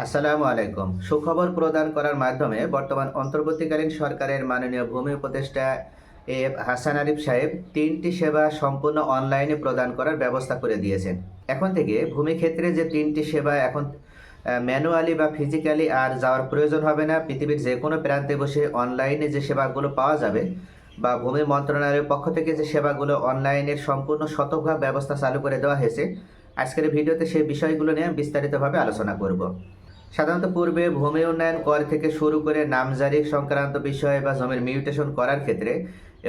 আসসালামু আলাইকুম। সুখবর প্রদান করার মাধ্যমে বর্তমান অন্তর্বর্তীকালীন সরকারের মাননীয় ভূমি উপদেষ্টা এ এফ হাসান আরিফ সাহেব তিনটি সেবা সম্পূর্ণ অনলাইনে প্রদান করার ব্যবস্থা করে দিয়েছেন। এখন থেকে ভূমি ক্ষেত্রে যে তিনটি সেবা এখন ম্যানুয়ালি বা ফিজিক্যালি আর যাওয়ার প্রয়োজন হবে না, পৃথিবীর যে কোনো প্রান্তে বসে অনলাইনে যে সেবাগুলো পাওয়া যাবে বা ভূমি মন্ত্রণালয়ের পক্ষ থেকে যে সেবাগুলো অনলাইনের সম্পূর্ণ শতভাগ ব্যবস্থা চালু করে দেওয়া হয়েছে, আজকের ভিডিওতে সেই বিষয়গুলো নিয়ে বিস্তারিতভাবে আলোচনা করব। সাধারণত পূর্বে ভূমি উন্নয়ন কর থেকে শুরু করে নামজারি সংক্রান্ত বিষয় বা জমির মিউটেশন করার ক্ষেত্রে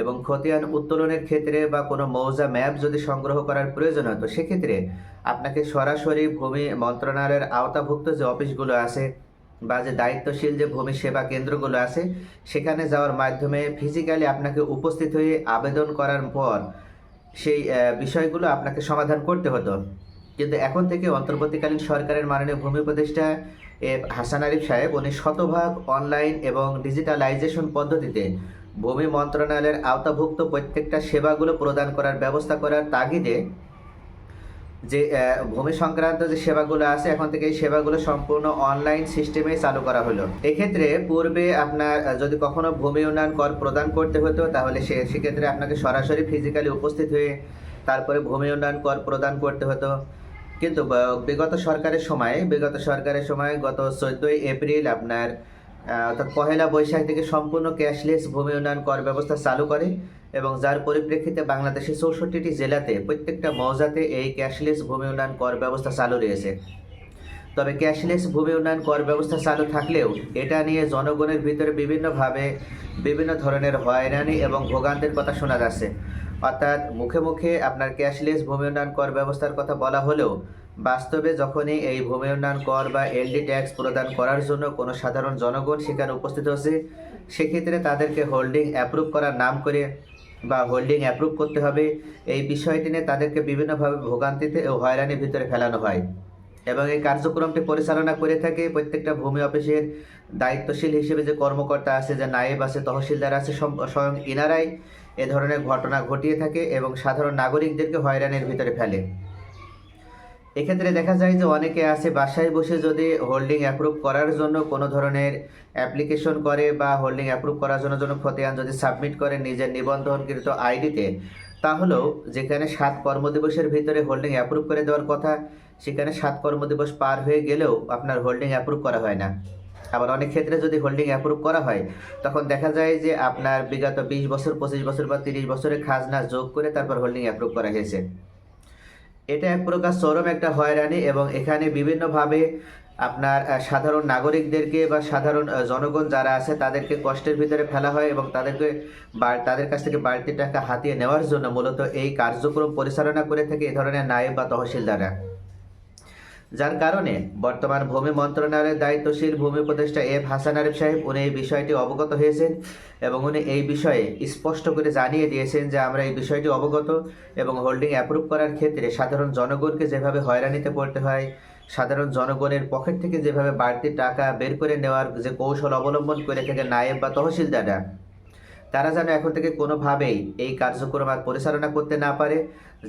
এবং খতিয়ান উত্তোলনের ক্ষেত্রে বা কোনো মৌজা ম্যাপ যদি সংগ্রহ করার প্রয়োজন হতো সেক্ষেত্রে আপনাকে সরাসরি ভূমি মন্ত্রণালয়ের আওতাভুক্ত যে অফিসগুলো আছে বা যে দায়িত্বশীল যে ভূমি সেবা কেন্দ্রগুলো আছে, সেখানে যাওয়ার মাধ্যমে ফিজিক্যালি আপনাকে উপস্থিত হয়ে আবেদন করার পর সেই বিষয়গুলো আপনাকে সমাধান করতে হতো। কিন্তু এখন থেকে অন্তর্বর্তীকালীন সরকারের মাননীয় ভূমি উপদেষ্টা হাসান আরিফ সাহেব, উনি শতভাগ অনলাইন এবং ডিজিটালাইজেশন পদ্ধতিতে ভূমি মন্ত্রণালয়ের আওতাভুক্ত প্রত্যেকটা সেবাগুলো প্রদান করার ব্যবস্থা করার তাগিদে যে ভূমি সংক্রান্ত যে সেবাগুলো আছে, এখন থেকে এই সেবাগুলো সম্পূর্ণ অনলাইন সিস্টেমে চালু করা হলো। এক্ষেত্রে পূর্বে আপনার যদি কখনো ভূমি উন্নয়ন কর প্রদান করতে হতো, তাহলে সে, সেক্ষেত্রে আপনাকে সরাসরি ফিজিক্যালি উপস্থিত হয়ে তারপরে ভূমি উন্নয়ন কর প্রদান করতে হতো। কিন্তু বিগত সরকারের সময়, বিগত সরকারের সময় গত চোদ্দই এপ্রিল আপনার অর্থাৎ পহেলা বৈশাখ থেকে সম্পূর্ণ ক্যাশলেস ভূমি উন্নয়ন কর ব্যবস্থা চালু করে এবং যার পরিপ্রেক্ষিতে বাংলাদেশের চৌষট্টিটি জেলাতে প্রত্যেকটা মৌজাতে এই ক্যাশলেস ভূমি উন্নয়ন কর ব্যবস্থা চালু রয়েছে। তবে ক্যাশলেস ভূমি উন্নয়ন কর ব্যবস্থা চালু থাকলেও এটা নিয়ে জনগণের ভিতরে বিভিন্নভাবে বিভিন্ন ধরনের হয়রানি এবং ভোগান্তির কথা শোনা যাচ্ছে। অর্থাৎ মুখে মুখে আপনার ক্যাশলেস ভূমি উন্নয়ন কর ব্যবস্থার কথা বলা হলেও, বাস্তবে যখনই এই ভূমি উন্নয়ন কর বা এলডি ট্যাক্স প্রদান করার জন্য কোনো সাধারণ জনগণ সেখানে উপস্থিত হচ্ছে, সেক্ষেত্রে তাদেরকে হোল্ডিং অ্যাপ্রুভ করার নাম করে বা হোল্ডিং অ্যাপ্রুভ করতে হবে। এই বিষয়টি নিয়ে তাদেরকে বিভিন্নভাবে ভোগান্তিতে ও হয়রানির ভিতরে ফেলানো হয়। এবং এই কার্যক্রমটি পরিচালনা করে থাকে প্রত্যেকটা ভূমি অফিসের দায়িত্বশীল হিসেবে যে কর্মকর্তা আছে, যে নায়েব আছে, তহসিলদার আছে স্বয়ং ইনারাই এ ধরনের ঘটনা ঘটিয়ে থাকে এবং সাধারণ নাগরিকদেরকে হয়রানির ভিতরে ফেলে। এক্ষেত্রে দেখা যায় যে অনেকে আছে বাসায় বসে যদি হোল্ডিং অ্যাপ্রুভ করার জন্য কোনো ধরনের অ্যাপ্লিকেশন করে বা হোল্ডিং অ্যাপ্রুভ করার জন্য জন্য খতিয়ান যদি সাবমিট করে নিজের নিবন্ধনকৃত আইডিতে, তাহলেও যেখানে সাত কর্মদিবসের ভিতরে হোল্ডিং অ্যাপ্রুভ করে দেওয়ার কথা, সেখানে সাত কর্মদিবস পার হয়ে গেলেও আপনার হোল্ডিং অ্যাপ্রুভ করা হয় না। আবার অনেক ক্ষেত্রে যদি হোল্ডিং অ্যাপ্রুভ করা হয়, তখন দেখা যায় যে আপনার বিগত বিশ বছর, পঁচিশ বছর বা তিরিশ বছরের খাজনা যোগ করে তারপর হোল্ডিং অ্যাপ্রুভ করা হয়েছে। এটা এক প্রকার চরম একটা হয়রানি এবং এখানে বিভিন্নভাবে আপনার সাধারণ নাগরিকদেরকে বা সাধারণ জনগণ যারা আছে তাদেরকে কষ্টের ভিতরে ফেলা হয় এবং তাদেরকে তাদের কাছ থেকে বাড়তি টাকা হাতিয়ে নেওয়ার জন্য মূলত এই কার্যক্রম পরিচালনা করে থাকে এই ধরনের নায়েব বা তহসিলদাররা। যার কারণে বর্তমান ভূমি মন্ত্রণালয়ের দায়িত্বশীল ভূমি উপদেষ্টা এফ হাসান আরিফ সাহেব, উনি এই বিষয়টি অবগত হয়েছেন এবং উনি এই বিষয়ে স্পষ্ট করে জানিয়ে দিয়েছেন যে আমরা এই বিষয়টি অবগত এবং হোল্ডিং অ্যাপ্রুভ করার ক্ষেত্রে সাধারণ জনগণকে যেভাবে হয়রানিতে পড়তে হয়, সাধারণ জনগণের পকেট থেকে যেভাবে বাড়তি টাকা বের করে নেওয়ার যে কৌশল অবলম্বন করে থাকে নায়েব বা তহসিলদাররা তারা যেন এখন থেকে কোনোভাবেই এই কার্যক্রম আর পরিচালনা করতে না পারে,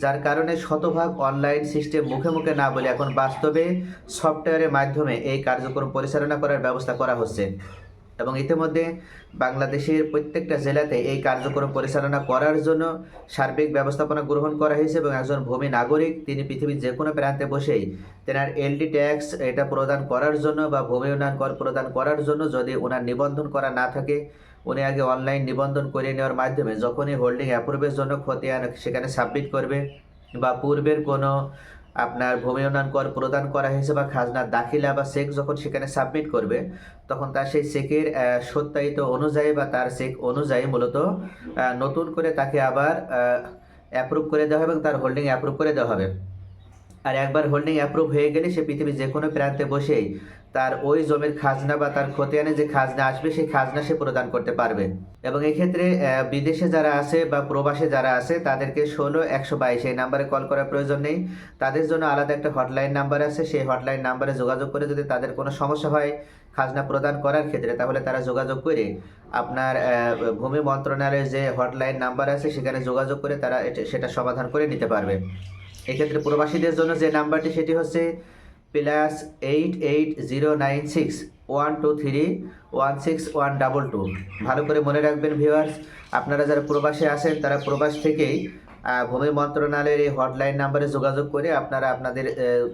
যার কারণে শতভাগ অনলাইন সিস্টেম মুখে মুখে না বলে এখন বাস্তবে সফটওয়্যারের মাধ্যমে এই কার্যক্রম পরিচালনা করার ব্যবস্থা করা হচ্ছে। এবং ইতিমধ্যে বাংলাদেশের প্রত্যেকটা জেলাতে এই কার্যক্রম পরিচালনা করার জন্য সার্বিক ব্যবস্থাপনা গ্রহণ করা হয়েছে এবং একজন ভূমি নাগরিক, তিনি পৃথিবীর যে কোনো প্রান্তে বসেই তেনার এলডি ট্যাক্স এটা প্রদান করার জন্য বা ভূমি উন্নয়ন কর প্রদান করার জন্য যদি ওনার নিবন্ধন করা না থাকে উনি আগে অনলাইন নিবন্ধন করে নেওয়ার মাধ্যমে যখনই হোল্ডিং অ্যাপ্রুভের জন্য খতিয়ান সেখানে সাবমিট করবে বা পূর্বের কোনো আপনার ভূমি উন্নয়ন কর প্রদান করা হয়েছে বা খাজনা দাখিলা বা চেক যখন সেখানে সাবমিট করবে, তখন তার সেই চেকের সত্যায়িত অনুযায়ী বা তার চেক অনুযায়ী মূলত নতুন করে তাকে আবার অ্যাপ্রুভ করে দেওয়া হবে এবং তার হোল্ডিং অ্যাপ্রুভ করে দেওয়া হবে। আর একবার হোল্ডিং অ্যাপ্রুভ হয়ে গেলে সে পৃথিবীর যে কোনো প্রান্তে বসেই তার ওই জমির খাজনা বা তার খতিয়ানে যে খাজনা আসবে, সেই খাজনা সে প্রদান করতে পারবে। এবং এক্ষেত্রে বিদেশে যারা আছে বা প্রবাসে যারা আছে, তাদেরকে ষোলো একশো বাইশ, এই নাম্বারে কল করার প্রয়োজন নেই। তাদের জন্য আলাদা একটা হটলাইন নাম্বার আছে। সেই হটলাইন নাম্বারে যোগাযোগ করে যদি তাদের কোনো সমস্যা হয় খাজনা প্রদান করার ক্ষেত্রে, তাহলে তারা যোগাযোগ করে আপনার ভূমি মন্ত্রণালয়ের যে হটলাইন নাম্বার আছে, সেখানে যোগাযোগ করে তারা সেটা সমাধান করে নিতে পারবে। এক্ষেত্রে প্রবাসীদের জন্য যে নাম্বারটি, সেটি হচ্ছে plus eight eight zero nine six one two three one six one double two ভালো করে মনে রাখবেন ভিউয়ার্স আপনারা যারা প্রবাসে আসেন তারা প্রবাস থেকেই ভূমি মন্ত্রণালয়ের এই হটলাইন নাম্বারে যোগাযোগ করে আপনারা আপনাদের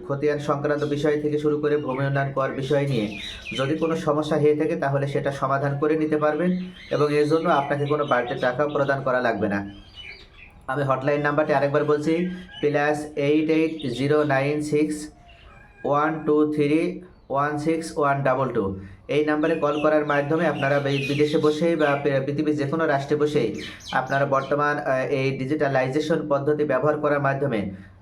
খতিয়ান সংক্রান্ত বিষয় থেকে শুরু করে ভূমি উন্নয়ন কর বিষয় নিয়ে যদি কোনো সমস্যা হয়ে থাকে, তাহলে সেটা সমাধান করে নিতে পারবেন এবং এর জন্য আপনাকে কোনো বাড়তি টাকাও প্রদান করা লাগবে না। আমি হটলাইন নাম্বারটি আরেকবার বলছি plus eight eight zero nine six one two three, one six, one double two. এই নাম্বারে কল করার মাধ্যমে আপনারা বিদেশে বসেই বা পৃথিবীর যে কোনো রাষ্ট্রে বসেই আপনারা বর্তমান এই ডিজিটালাইজেশন পদ্ধতি ব্যবহার করার মাধ্যমে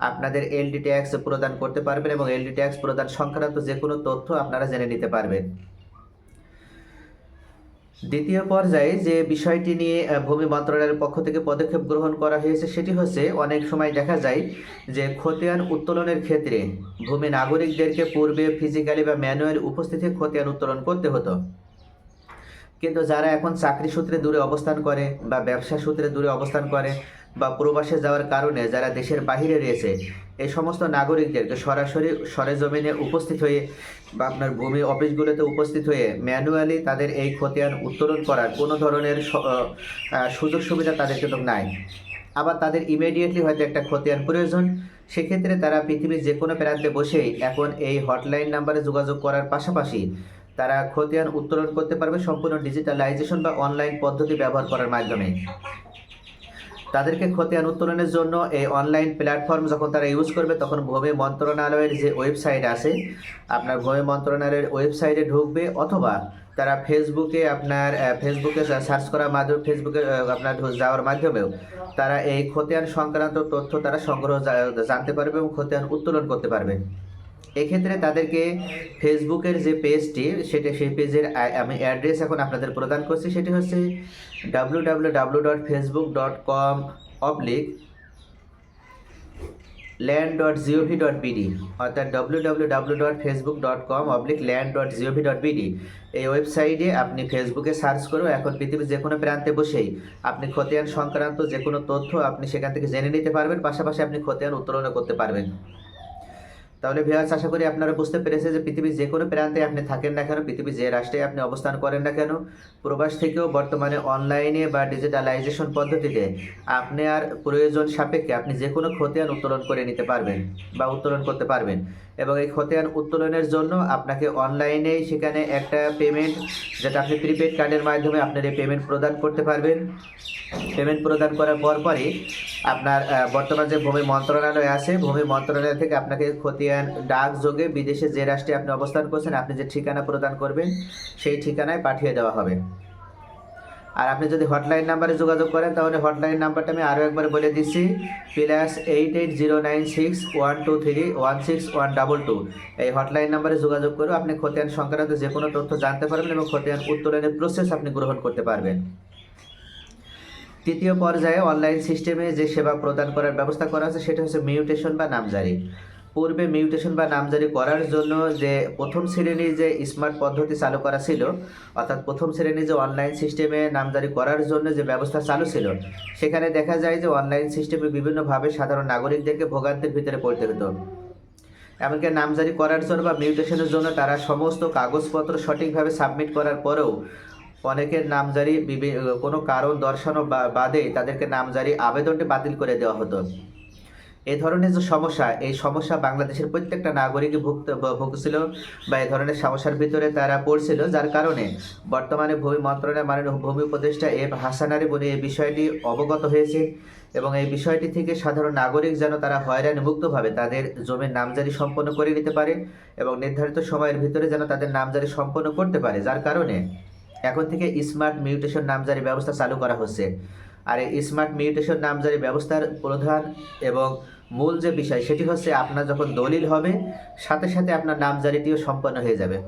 আপনাদের এলডি ট্যাক্স প্রদান করতে পারবেন এবং এলডি ট্যাক্স প্রদান সংক্রান্ত যে কোনো তথ্য আপনারা জেনে নিতে পারবেন। দ্বিতীয় পর্যায়ে যে বিষয়টি নিয়ে ভূমি মন্ত্রণালয়ের পক্ষ থেকে পদক্ষেপ গ্রহণ করা হয়েছে সেটি হচ্ছে, অনেক সময় দেখা যায় যে খতিয়ান উত্তোলনের ক্ষেত্রে ভূমি নাগরিকদেরকে পূর্বে ফিজিক্যালি বা ম্যানুয়াল উপস্থিতি খতিয়ান উত্তোলন করতে হতো। কিন্তু যারা এখন চাকরি সূত্রে দূরে অবস্থান করে বা ব্যবসা সূত্রে দূরে অবস্থান করে বা প্রবাসে যাওয়ার কারণে যারা দেশের বাহিরে রয়েছে এই সমস্ত নাগরিকদেরকে সরাসরি সরেজমিনে উপস্থিত হয়ে বা আপনার ভূমি অফিসগুলোতে উপস্থিত হয়ে ম্যানুয়ালি তাদের এই খতিয়ান উত্তোলন করার কোনো ধরনের সুযোগ সুবিধা তাদের কিন্তু নাই। আবার তাদের ইমিডিয়েটলি হয়তো একটা খতিয়ান প্রয়োজন, সেক্ষেত্রে তারা পৃথিবীর যে কোনো প্রান্তে বসেই এখন এই হটলাইন নাম্বারে যোগাযোগ করার পাশাপাশি তারা খতিয়ান উত্তোলন করতে পারবে সম্পূর্ণ ডিজিটালাইজেশন বা অনলাইন পদ্ধতি ব্যবহার করার মাধ্যমে। তাদেরকে খতিয়ান উত্তোলনের জন্য এই অনলাইন প্ল্যাটফর্ম যখন তারা ইউজ করবে, তখন ভূমি মন্ত্রণালয়ের যে ওয়েবসাইট আছে, আপনার ভূমি মন্ত্রণালয়ের ওয়েবসাইটে ঢুকবে অথবা তারা ফেসবুকে আপনার ফেসবুকে সার্চ করার মাধ্যমে ফেসবুকে আপনার যাওয়ার মাধ্যমেও তারা এই খতিয়ান সংক্রান্ত তথ্য তারা সংগ্রহ, জানতে পারবে এবং খতিয়ান উত্তোলন করতে পারবে। এক্ষেত্রে তাদেরকে ফেসবুকের যে পেজটি সেটা সেই পেজের আমি অ্যাড্রেস এখন আপনাদের প্রদান করছি। সেটি হচ্ছে W W W dot Facebook dot com oblique land dot GOV dot BD অর্থাৎ W W W dot Facebook dot com oblique land dot GOV dot BD এই ওয়েবসাইটে আপনি ফেসবুকে সার্চ করেও এখন পৃথিবীর যে কোনো প্রান্তে বসেই আপনি খতিয়ান সংক্রান্ত যে কোনো তথ্য আপনি সেখান থেকে জেনে নিতে পারবেন। পাশাপাশি আপনি খতিয়ান উত্তোলনও করতে পারবেন। তাহলে ভিউয়ার্স আশা করি আপনারা বুঝতে পেরেছে যে পৃথিবীর যে কোনো প্রান্তে আপনি থাকেন না কেন, পৃথিবীর যে রাষ্ট্রে আপনি অবস্থান করেন না কেন, প্রবাস থেকেও বর্তমানে অনলাইনে বা ডিজিটালাইজেশন পদ্ধতিতে আপনি আর প্রয়োজন সাপেক্ষে আপনি যে কোনো ক্ষতি খতিয়ান উত্তোলন করে নিতে পারবেন বা উত্তোলন করতে পারবেন। এবং এই খতিয়ান উত্তোলনের জন্য আপনাকে অনলাইনে সেখানে একটা পেমেন্ট যেটা আপনি প্রিপেড কার্ডের মাধ্যমে আপনার এই পেমেন্ট প্রদান করতে পারবেন। পেমেন্ট প্রদান করার পর পরই আপনার বর্তমান যে ভূমি মন্ত্রণালয় আছে, ভূমি মন্ত্রণালয় থেকে আপনাকে খতিয়ান ডাক যোগে বিদেশে যে রাষ্ট্রে আপনি অবস্থান করছেন, আপনি যে ঠিকানা প্রদান করবেন, সেই ঠিকানায় পাঠিয়ে দেওয়া হবে। আর আপনি যদি হটলাইন নাম্বারে যোগাযোগ করেন, তাহলে হটলাইন নাম্বারটা আমি আরও একবার বলে দিচ্ছি plus eight eight zero nine six one two three one six one double two এই হটলাইন নাম্বারে যোগাযোগ করে আপনি খতিয়ান সংক্রান্ত যে কোনো তথ্য জানতে পারবেন এবং খতিয়ান উত্তোলনের প্রসেস আপনি গ্রহণ করতে পারবেন। তৃতীয় পর্যায়ে অনলাইন সিস্টেমে যে সেবা প্রদান করার ব্যবস্থা করা আছে, সেটা হচ্ছে মিউটেশন বা নামজারি। পূর্বে মিউটেশন বা নামজারি করার জন্য যে প্রথম শ্রেণির যে স্মার্ট পদ্ধতি চালু করা ছিল, অর্থাৎ প্রথম শ্রেণির যে অনলাইন সিস্টেমে নামজারি করার জন্য যে ব্যবস্থা চালু ছিল, সেখানে দেখা যায় যে অনলাইন সিস্টেমে বিভিন্নভাবে সাধারণ নাগরিকদেরকে ভোগান্তির ভিতরে পড়তে হতো। এমনকি নামজারি করার জন্য বা মিউটেশনের জন্য তারা সমস্ত কাগজপত্র সঠিকভাবে সাবমিট করার পরেও অনেকের নামজারি কোনো কারণ দর্শানো বাদে তাদেরকে নামজারি আবেদনটি বাতিল করে দেওয়া হতো। এই ধরনের যে সমস্যা, এই সমস্যা বাংলাদেশের প্রত্যেকটা নাগরিকই ভুগত ভ- ভুগছিল বা এই ধরনের সমস্যার ভিতরে তারা পড়ছিল, যার কারণে বর্তমানে ভূমি মন্ত্রণালয়ের মাননীয় ভূমি উপদেষ্টা এফ হাসানারি বলে এই বিষয়টি অবগত হয়েছে এবং এই বিষয়টি থেকে সাধারণ নাগরিক যেন তারা হয়রানি মুক্তভাবে তাদের জমির নামজারি সম্পন্ন করে নিতে পারে এবং নির্ধারিত সময়ের ভিতরে যেন তাদের নামজারি সম্পন্ন করতে পারে, যার কারণে এখন থেকে স্মার্ট মিউটেশন নামজারি ব্যবস্থা চালু করা হচ্ছে। আর এই স্মার্ট মিউটেশন নামজারি ব্যবস্থার প্রধান এবং মূল যে বিষয় সেটি হচ্ছে আপনার যখন দলিল হবে, সাথে সাথে আপনার নামজারিটিও সম্পন্ন হয়ে যাবে।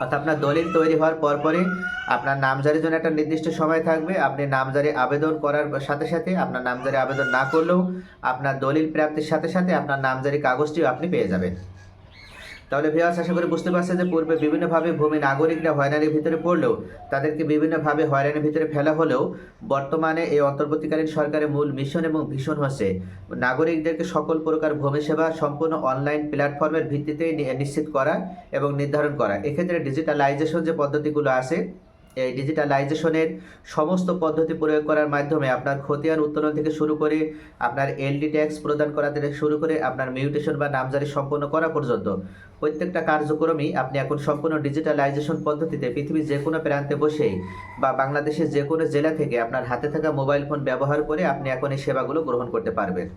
অর্থাৎ আপনার দলিল তৈরি হওয়ার পরপরই আপনার নামজারির জন্য একটা নির্দিষ্ট সময় থাকবে। আপনি নামজারি আবেদন করার সাথে সাথে আপনার নামজারি আবেদন না করলেও আপনার দলিল প্রাপ্তির সাথে সাথে আপনার নামজারি কাগজটিও আপনি পেয়ে যাবেন। তাহলে ভিয়াস আশা করে বুঝতে পারছে যে পূর্বে বিভিন্নভাবে ভূমি নাগরিকরা হয়রানির ভিতরে পড়লেও তাদেরকে বিভিন্নভাবে হয়রানির ভিতরে ফেলা হলেও বর্তমানে এই অন্তর্বর্তীকালীন সরকারের মূল মিশন এবং ভীষণ হচ্ছে নাগরিকদেরকে সকল প্রকার ভূমি সেবা সম্পূর্ণ অনলাইন প্ল্যাটফর্মের ভিত্তিতে নিশ্চিত করা এবং নির্ধারণ করা। এক্ষেত্রে ডিজিটালাইজেশন যে পদ্ধতিগুলো আছে ডিজিটালাইজেশনের সমস্ত পদ্ধতি প্রয়োগ করার মাধ্যমে আপনার খতিয়ান উত্তোলন থেকে শুরু করে আপনার এলডি ট্যাক্স প্রদান করা থেকে শুরু করে আপনার মিউটেশন বা নামজারি সম্পন্ন করা পর্যন্ত প্রত্যেকটা কার্যক্রমই আপনি এখন সম্পূর্ণ ডিজিটালাইজেশন পদ্ধতিতে পৃথিবীর যে কোনো প্রান্তে বসেই বা বাংলাদেশের যে কোনো জেলা থেকে আপনার হাতে থাকা মোবাইল ফোন ব্যবহার করে আপনি এখন এই সেবাগুলো গ্রহণ করতে পারবেন।